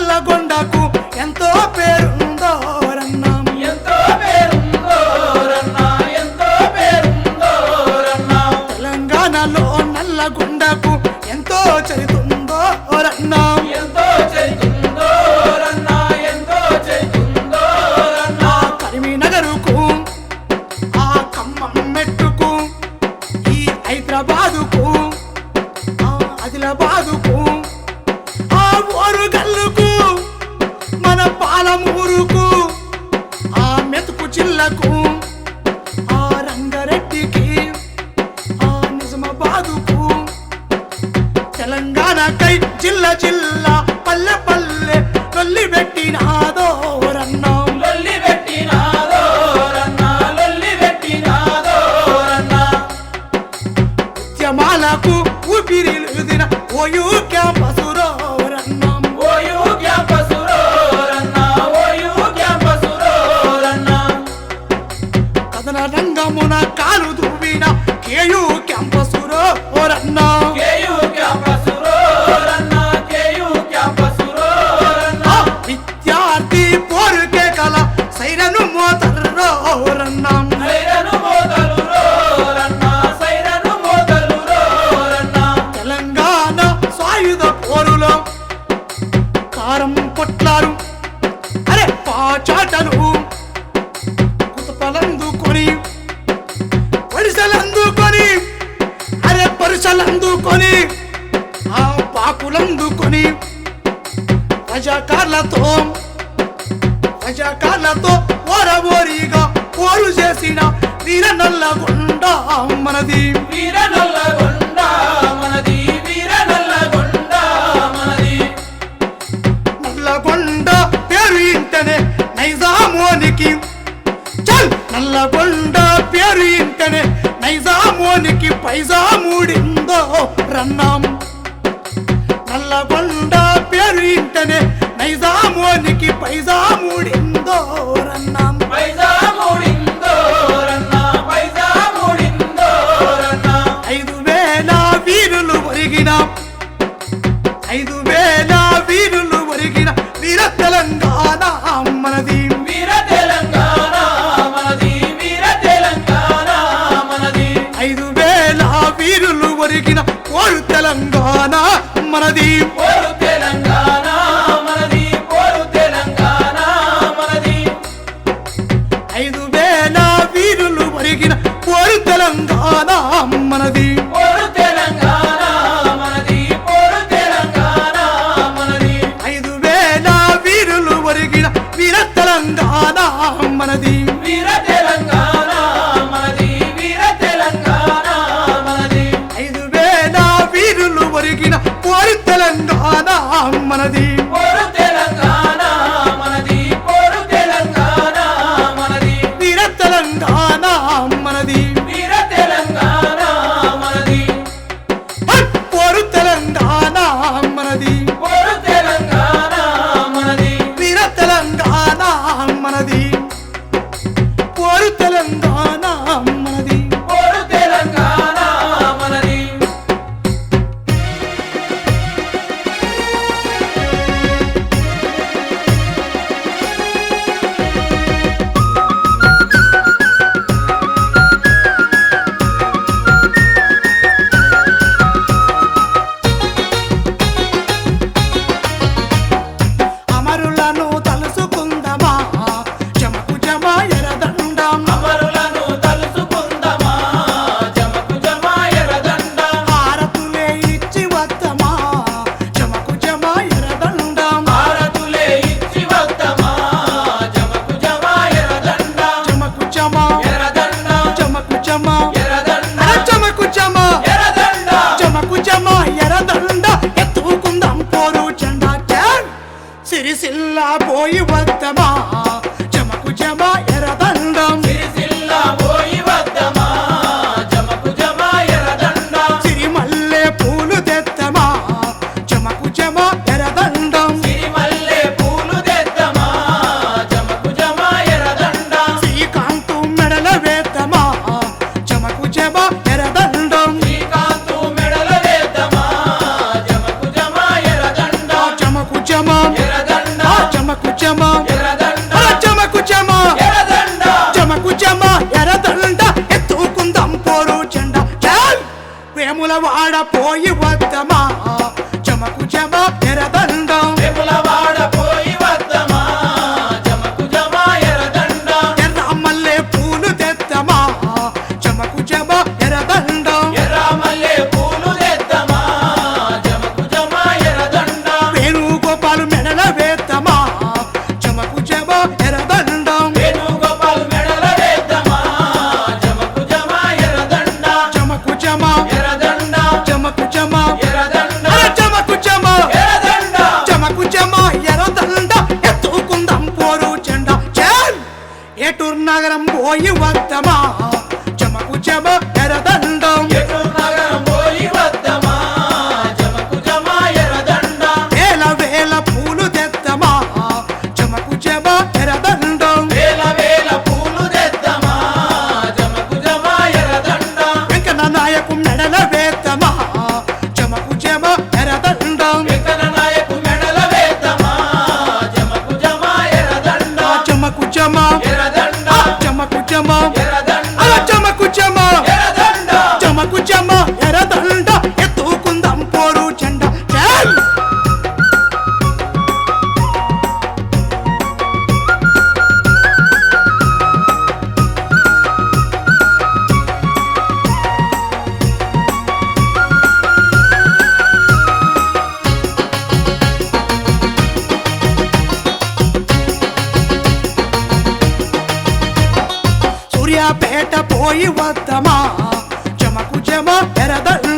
నల్లగొండకు ఎంతో పేరు. కై చిల్ల చిల్ల పల్లె పల్లె కొల్లి పెట్టినాదో రన్నా లొల్లి పెట్టినాదో రన్నా లొల్లి పెట్టినాదో రన్నా ఉద్యమాలకు ఊపిరిలుదిన ఓయూ క్యాంపసురో రన్నా ఓయూ క్యాంపసురో రన్నా ఓయూ క్యాంపసురో రన్నా కథన రంగమున కాలు దువ్విన కేయూ క్యాంపసురో రన్నా చాటలు కుతపలందుకొని పరిసలందుకొని అరే పరిసలందుకొని ఆ పాకులందుకొని రజకాలతో రజకాలతో ఓరవోరిగా ఓరు చేసిన వీర నల్లగొండ మనది వీర నల్లగొండ Blazer! మనది మనది సూర్యాపేట పోయి వద్దమా? జమకు జమ పెరదల్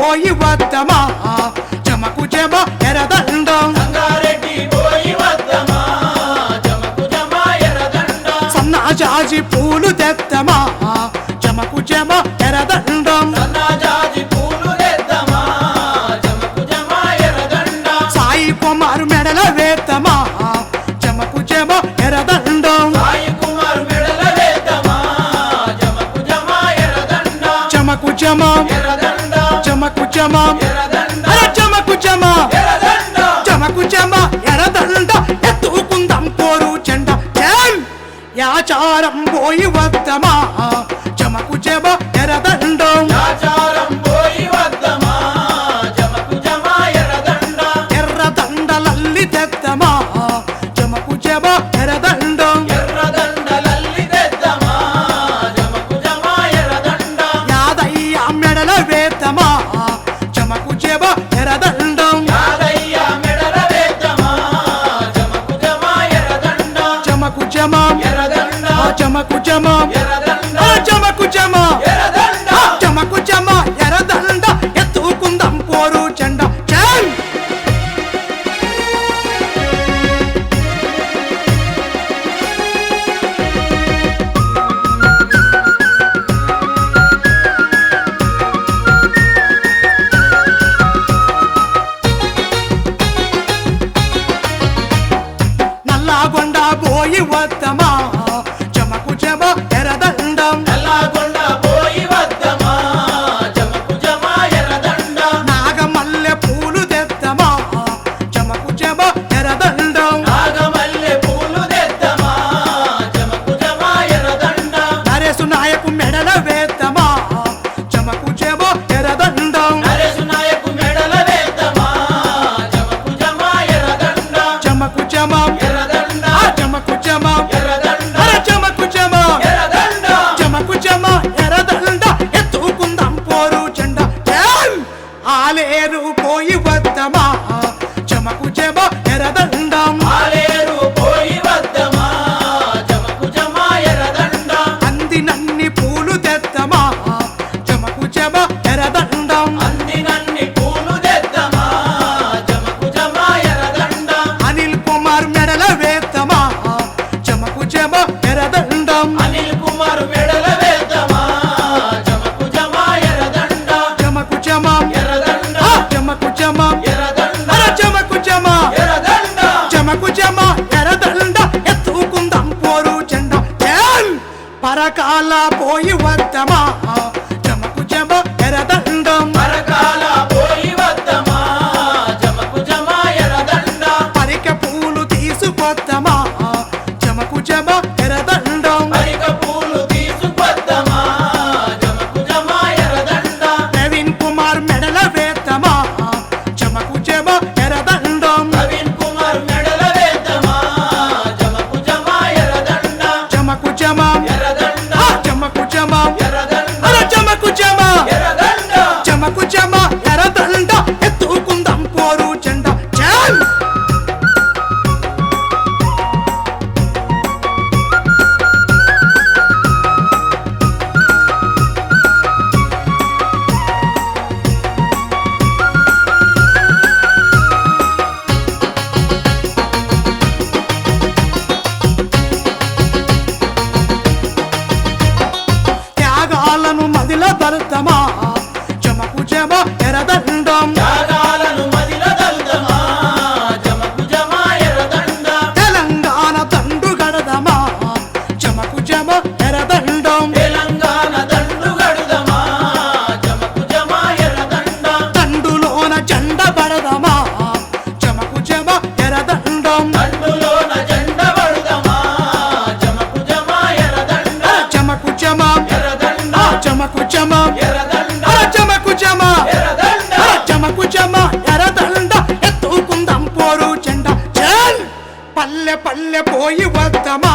పోయి వద్దమా? జమకు జమ ఎరదండం. సన్నాజాజి పూలు తెత్తమా? జమకు జమ ఎరదండం. జమా. అరే జమకు జమా. జమకు జమా. ఎరదండ ఎత్తుకుందాం కోరు చెండ యాచారం పోయి వద్దమా? జమకు జమ ఎరదండం மா వద్దమా